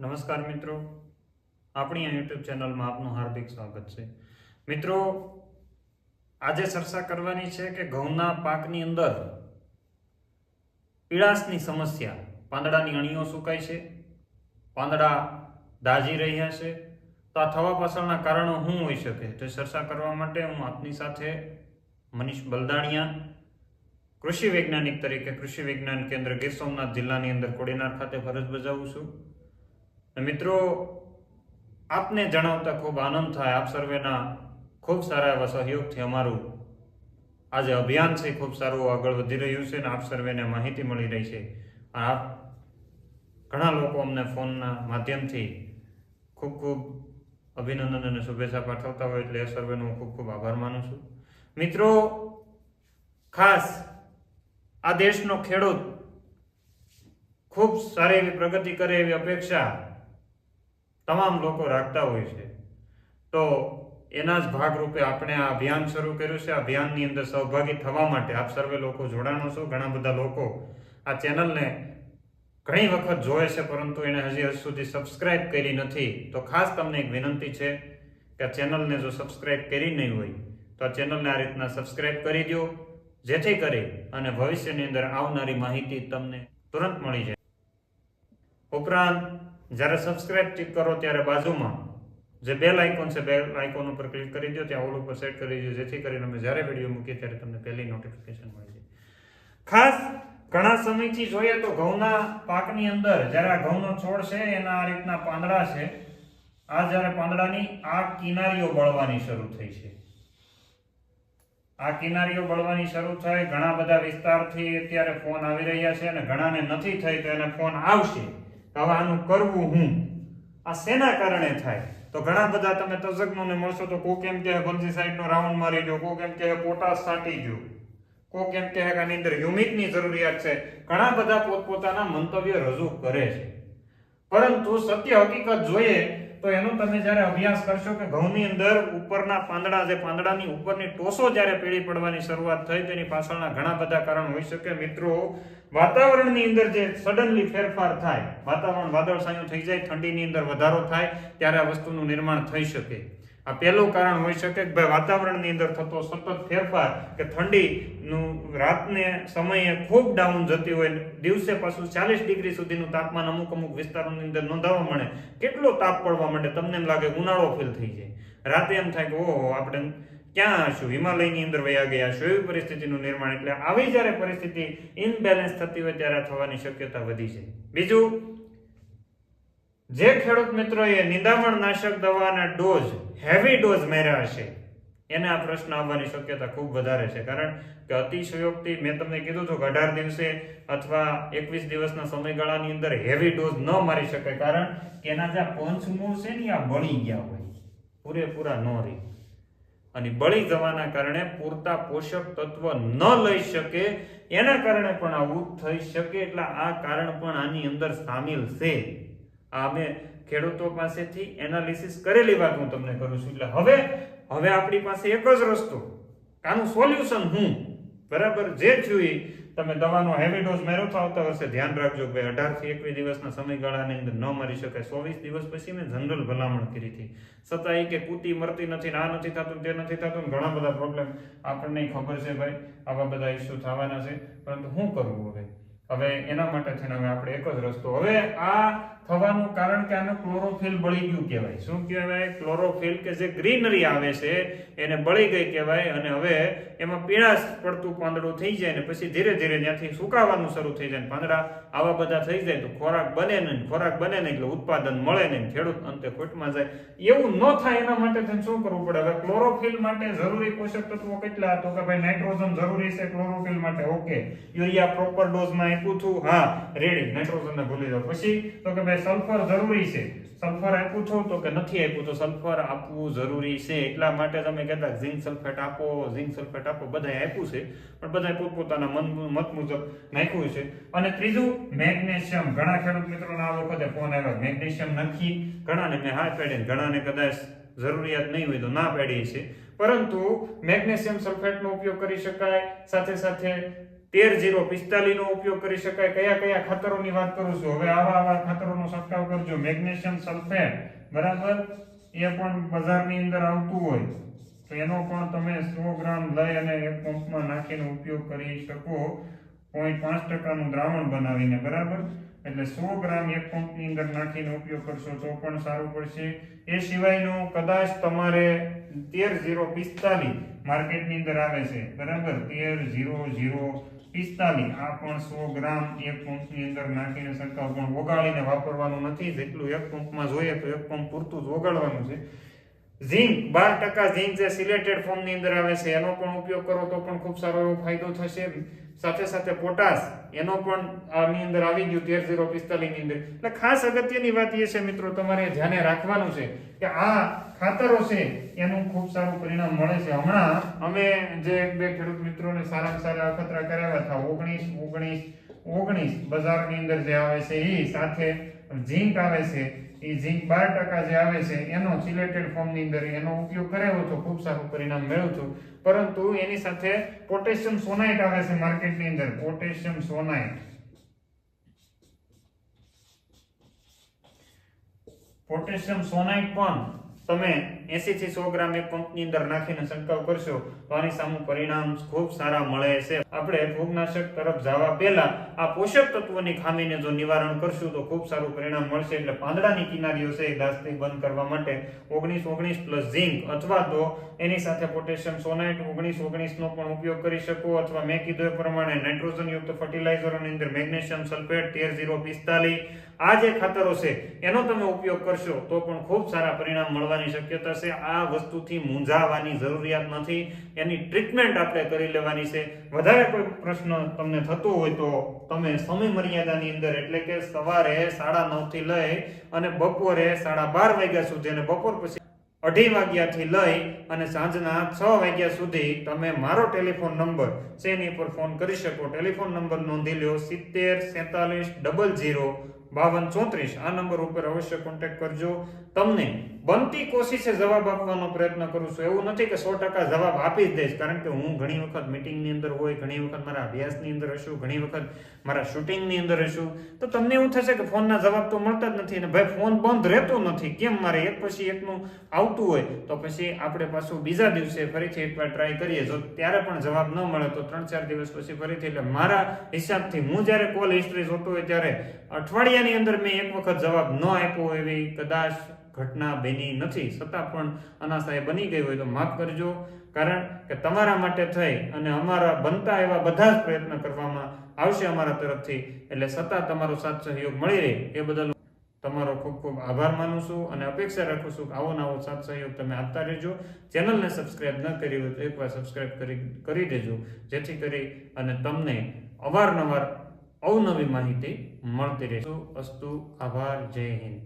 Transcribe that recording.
નમસ્કાર મિત્રો. આપણી આ યુટ્યુબ ચેનલમાં આપનું હાર્દિક સ્વાગત છે. મિત્રો, આજે ચર્ચા કરવાની છે કે ઘઉંના પાકની અંદર પીળાશની સમસ્યા, પાંદડાની અણીઓ સુકાય છે, પાંદડા દાજી રહ્યા છે. તો આ થવા પાછળના કારણો શું હોઈ શકે? તો ચર્ચા કરવા માટે હું આપની સાથે મનીષ બલદાણિયા, કૃષિ વૈજ્ઞાનિક તરીકે કૃષિ વિજ્ઞાન કેન્દ્ર ગીર સોમનાથ જિલ્લાની અંદર કોડીનાર ખાતે ફરજ બજાવું છું. મિત્રો, આપને જણાવતા ખૂબ આનંદ થાય. આપ સર્વેના ખૂબ સારા એવા સહયોગથી અમારું આજે અભિયાન છે, ખૂબ સારું આગળ વધી રહ્યું છે અને આપ સર્વેને માહિતી મળી રહી છે. આપ ઘણા લોકો અમને ફોનના માધ્યમથી ખૂબ ખૂબ અભિનંદન અને શુભેચ્છા પાઠવતા હોય એટલે એ સર્વેનો હું ખૂબ ખૂબ આભાર માનું છું. મિત્રો, ખાસ આ દેશનો ખેડૂત ખૂબ સારી એવી પ્રગતિ કરે એવી અપેક્ષા તમામ લોકો રાખતા હોય છે. તો એના જ ભાગરૂપે આપણે આ અભિયાન શરૂ કર્યું છે. આ અભિયાનની અંદર સહભાગી થવા માટે આપ સર્વે લોકો જોડાણો છો. ઘણા બધા લોકો આ ચેનલને ઘણી વખત જોવે છે, પરંતુ એને હજી હજુ સુધી સબસ્ક્રાઇબ કરી નથી. તો ખાસ તમને એક વિનંતી છે કે આ ચેનલને જો સબસ્ક્રાઇબ કરી નહીં હોય, તો આ ચેનલને આ રીતના સબસ્ક્રાઇબ કરી દો, જેથી કરી અને ભવિષ્યની અંદર આવનારી માહિતી તમને તુરંત મળી જાય. ઉપરાંત જ્યારે સબસ્ક્રાઇબ ક્લિક કરો ત્યારે બાજુમાં જે બેલ આઇકોન છે બેલ આઇકોન ઉપર ક્લિક કરી દો, ત્યાં ઓલ ઉપર સેટ કરી દો, જેથી કરીને અમે જ્યારે વીડિયો મૂકીએ ત્યારે તમને પહેલી નોટિફિકેશન મળી જાય. ખાસ ઘણા સમયથી જોઈએ તો ઘઉંના પાકની અંદર જ્યારે આ ઘઉંનો છોડ છે, એના આ રીતના પાંદડા છે, આ જ્યારે પાંદડાની આ કિનારીઓ બળવાની શરૂ થઈ છે. આ કિનારીઓ બળવાની શરૂ થાય, ઘણા બધા વિસ્તારથી અત્યારે ફોન આવી રહ્યા છે અને ઘણાને નથી થઈ તો એને ફોન આવશે. હવે આનું કરવું હું? આ શેના કારણે થાય? તો ઘણા બધા તમે તજજ્ઞોને મળશો તો કોક એમ કહે સાઈડનો રાઉન્ડ મારી દો કોક એમ કહે, પોટાશ સાટી જો કોક એમ કહે કે આની અંદર હ્યુમિકની જરૂરિયાત છે. ઘણા બધા પોતપોતાના મંતવ્ય રજૂ કરે છે. પરંતુ સત્ય હકીકત જોઈએ તો એનો તમે જ્યારે અભ્યાસ કરશો કે ઘઉંની અંદર ઉપરના પાંદડા જે પાંદડાની ઉપરની ટોસો જ્યારે પીળી પડવાની શરૂઆત થઈ, તેની પાછળના ઘણા બધા કારણ હોઈ શકે. મિત્રો, વાતાવરણની અંદર જે સડનલી ફેરફાર થાય, વાતાવરણ વાદળછાયું થઈ જાય, ઠંડીની અંદર વધારો થાય, ત્યારે આ વસ્તુનું નિર્માણ થઈ શકે. આ પહેલું કારણ હોઈ શકે કે ભાઈ વાતાવરણની અંદર થતો સતત ફેરફાર કે ઠંડીનું રાતને સમયે ખૂબ ડાઉન જતી હોય, દિવસે પાછું ચાલીસ ડિગ્રી સુધીનું તાપમાન અમુક અમુક વિસ્તારોની અંદર નોંધાવા મળે. કેટલો તાપ પડવા માંડે? તમને એમ લાગે ઉનાળો ફીલ થઈ જાય. રાતે એમ થાય કે, ઓહો, આપણે ક્યાં હશું હિમાલયની અંદર વયા ગયા હશું એવી પરિસ્થિતિનું નિર્માણ. એટલે આવી જ્યારે પરિસ્થિતિ ઇનબેલેન્સ થતી હોય ત્યારે થવાની શક્યતા વધી છે બીજું જે ખેડૂત મિત્રોએ નિંદામણ નાશક દવાના ડોઝ હેવી ડોઝ મેળવ્યા હશે, એને આ પ્રશ્ન આવવાની શક્યતા ખૂબ વધારે છે. કારણ કે અતિશયોક્તિ, મેં તમને કીધું હતું કે અઢાર દિવસે અથવા એકવીસ દિવસના સમયગાળાની અંદર હેવી ડોઝ ન મારી શકે કારણ કે એના જે પંચમૂળ છે ને આ બળી ગયા હોય. પૂરેપૂરા ન રહી. અને બળી જવાના કારણે પૂરતા પોષક તત્વ ન લઈ શકે, એના કારણે પણ આવું થઈ શકે. એટલે આ કારણ પણ આની અંદર સામેલ છે. આ અમે ખેડૂતો પાસેથી એનાલિસિસ કરેલી વાત હું તમને કરું છું. એટલે હવે હવે આપણી પાસે એક જ રસ્તો. આનું સોલ્યુશન હું, બરાબર, જે થયું એ તમે દવાનો હેવી ડોઝ મેળવો તો આવતા વર્ષે ધ્યાન રાખજો કે ભાઈ અઢારથી એકવીસ દિવસના સમયગાળાની અંદર ન મરી શકાય. ચોવીસ દિવસ પછી મેં જનરલ ભલામણ કરી હતી. છતાં કે કૂતી મરતી નથી આ નથી થતું તે નથી થતું ઘણા બધા પ્રોબ્લેમ આપણને ખબર છે ભાઈ. આવા બધા ઇસ્યુ થવાના છે. પરંતુ શું કરવું હવે? હવે એના માટે થઈને હવે આપણે એક જ રસ્તો. હવે આ થવાનું કારણ કે આને ક્લોરોફિલ બળી ગયું કહેવાય. શું કહેવાય? ક્લોરોફિલ કે જે ગ્રીનરી આવે છે, એને બળી ગઈ કહેવાય અને હવે એમાં પીળાશ પડતું પાંદડું થઈ જાય ને પછી ધીરે ધીરે ત્યાંથી સુકાવાનું શરૂ થઈ જાય પાંદડા આવા બધા થઈ જાય તો ખોરાક બને નહીં ખોરાક બને નહીં એટલે ઉત્પાદન મળે નહીં ખેડૂત અંતે ખોટમાં જાય. એવું ન થાય એના માટે તને શું કરવું પડે? હવે ક્લોરોફિલ માટે જરૂરી પોષક તત્વો કેટલા? તો કે ભાઈ નાઇટ્રોજન જરૂરી છે ક્લોરોફિલ માટે. ઓકે યુરિયા પ્રોપર ડોઝમાં આપ્યું હતું હા રેડી નાઇટ્રોજનને ભૂલી જાઓ. પછી તો કે ભાઈ સલ્ફર જરૂરી છે. સલ્ફર આપ્યું છો તો કે નથી આપ્યું? તો સલ્ફર આપવું જરૂરી છે. એટલા માટે તમે કહેતા ઝિંક સલ્ફેટ આપો ઝિંક સલ્ફેટ આપો. બધાએ આપ્યું છે, પણ બધાએ પોતપોતાના મન મત મુજબ નાખ્યું છે. અને ત્રીજું, મેગ્નેશિયમ. ઘણા ખેડૂત મિત્રોના આ વખતે ફોન આવ્યો. મેગ્નેશિયમ નાખી, ઘણાને મેં હા પાડી ઘણાને કદાચ જરૂરિયાત નહીં હોય તો ના પાડીએ છે પરંતુ મેગ્નેશિયમ સલ્ફેટનો ઉપયોગ કરી શકાય. સાથે સાથે તેર જીરો પિસ્તાલીસ નો ઉપયોગ કરી શકાય. કયા કયા ખાતરોની વાત કરું છું? હવે આવા આવા ખાતરોનો છંટકાવ કરજો. મેગ્નેશિયમ સલ્ફેટ, બરાબર? એ પણ બજારની અંદર આવતું હોય. તો એનો પણ તમે સો ગ્રામ લઈ અને એક પંપમાં નાખીને ઉપયોગ કરી શકો. પોઈન્ટ પાંચ ટકાનું દ્રાવણ બનાવીને, બરાબર? એટલે સો ગ્રામ એક પંપની અંદર નાખીને ઉપયોગ કરશો તો પણ સારું પડશે. એ સિવાયનું કદાચ તમારે તેર જીરો પિસ્તાલીસ માર્કેટની અંદર આવે છે, બરાબર? તેર ઝીરો જીરો પિસ્તાલીસ. આ પણ સો ગ્રામ એક પંપની અંદર નાખીને છંટકાવ પણ ઓગાળીને વાપરવાનું નથી. જેટલું એક પંપમાં જોઈએ તો એક પંપ પૂરતું જ ઓગાળવાનું છે. ઝીંક, બાર ટકા ઝીંક જે સિલેટેડ ફોર્મની અંદર આવે છે, એનો પણ ઉપયોગ કરો તો પણ ખૂબ સારો એવો ફાયદો થશે. સાથે સાથે પોટાશ એનો પણ આની અંદર આવી ગયું તેર ઝીરો પિસ્તાલીસની અંદર. એટલે ખાસ અગત્યની વાત એ છે મિત્રો, તમારે ધ્યાને રાખવાનું છે કે આ ખાતરો છે, એનું ખૂબ સારું પરિણામ મળે છે. હમણાં અમે જે બે ખેડૂત મિત્રોને સારામાં સારા અખતરા કરાવ્યા હતા, ઓગણીસ ઓગણીસ ઓગણીસ બજારની અંદર જે આવે છે એ સાથે ઝીંક આવે છે. એ ઝીંક બાર ટકા જે આવે છે, એનો સિલેટેડ ફોર્મની અંદર એનો ઉપયોગ કરાવ્યો હતો ખૂબ સારું પરિણામ મેળવ્યું હતું. પરંતુ એની સાથે પોટેશિયમ સોનાઇટ આવે છે માર્કેટની અંદર. પોટેશિયમ સોનાઇટ પોટેશિયમ સોનાઇટ પણ તમે 80 થી સો ગ્રામ એક પંપની અંદર નાખીને છંટકાવ કરશો તો આની સામે પરિણામ ખૂબ સારા મળે છે. આપણે ફૂગનાશક તરફ જવા પહેલા આ પોષક તત્વોની ખામીને જો નિવારણ કરશું તો ખૂબ સારું પરિણામ મળશે. એટલે પાંદડાની કિનારીઓ છે એ દાસથી બંધ કરવા માટે ઓગણીસ ઓગણીસ પ્લસ ઝીંક અથવા તો એની સાથે પોટેશિયમ સોનાઇટ ઓગણીસ નો પણ ઉપયોગ કરી શકો. અથવા મેં કીધું એ પ્રમાણે નાઇટ્રોજન યુક્ત ફર્ટિલાઇઝરોની અંદર મેગ્નેશિયમ સલ્ફેટ, તેર ઝીરો પિસ્તાલીસ આ જે ખાતરો છે એનો તમે ઉપયોગ કરશો તો પણ ખૂબ સારા પરિણામ મળવાની શક્યતા છે, આ વસ્તુથી મૂંઝાવાની જરૂરિયાત નથી. એની ટ્રીટમેન્ટ આપણે કરી લેવાની છે. વધારે કોઈ પ્રશ્ન તમને થતો હોય તો તમે સમય મર્યાદાની અંદર, એટલે કે સવારે સાડા નવથી લઈ અને બપોરે સાડા બાર વાગ્યા સુધી અને બપોર પછી અઢી વાગ્યાથી લઈ અને સાંજના છ વાગ્યા સુધી તમે મારો ટેલિફોન નંબર છે, એની પર ફોન કરી શકો. ટેલિફોન નંબર નોંધી લ્યો સિત્તેર, સેતાલીસ, ડબલ જીરો બાવન ચોત્રીસ. આ નંબર ઉપર અવશ્ય કોન્ટેક્ટ કરજો. તમને બનતી કોશિશે જવાબ આપવાનો પ્રયત્ન કરું છું. એવું નથી કે સો ટકા જવાબ આપી જ દઈશ. કારણ કે હું ઘણી વખત મિટિંગની અંદર હોય, ઘણી વખત મારા અભ્યાસની અંદર હશું, ઘણી વખત મારા શૂટિંગની અંદર હશું તો તમને એવું થશે કે ફોનના જવાબ તો મળતા જ નથી અને ભાઈ, ફોન બંધ રહેતો નથી. કેમ મારે એક પછી એકનું આવતું હોય? તો પછી આપણે પાછું બીજા દિવસે ફરીથી એકવાર ટ્રાય કરીએ. જો ત્યારે પણ જવાબ ન મળે તો ત્રણ ચાર દિવસ પછી ફરીથી. એટલે મારા હિસાબથી હું જ્યારે કોલ હિસ્ટ્રી જોતો હોય ત્યારે અઠવાડિયાની અંદર મેં એક વખત જવાબ ન આપ્યો એવી કદાચ ઘટના બની નથી. છતાં પણ અનાશાએ બની ગઈ હોય તો માફ કરજો. કારણ કે તમારા માટે થઈ અને અમારા બનતા એવા બધા જ પ્રયત્ન કરવામાં આવશે અમારા તરફથી. એટલે છતાં તમારો સાથ સહયોગ મળી રહે એ બદલ તમારો ખૂબ ખૂબ આભાર માનું છું અને અપેક્ષા રાખું છું કે આવો નવો સાથ સહયોગ તમે આપતા રહેજો. ચેનલને સબસ્ક્રાઇબ ન કરી હોય તો એકવાર સબસ્ક્રાઇબ કરી કરી દેજો. જેથી કરી અને તમને અવારનવાર અવનવી માહિતી મળતી રહેશે અસ્તુ, આભાર, જય હિન્દ.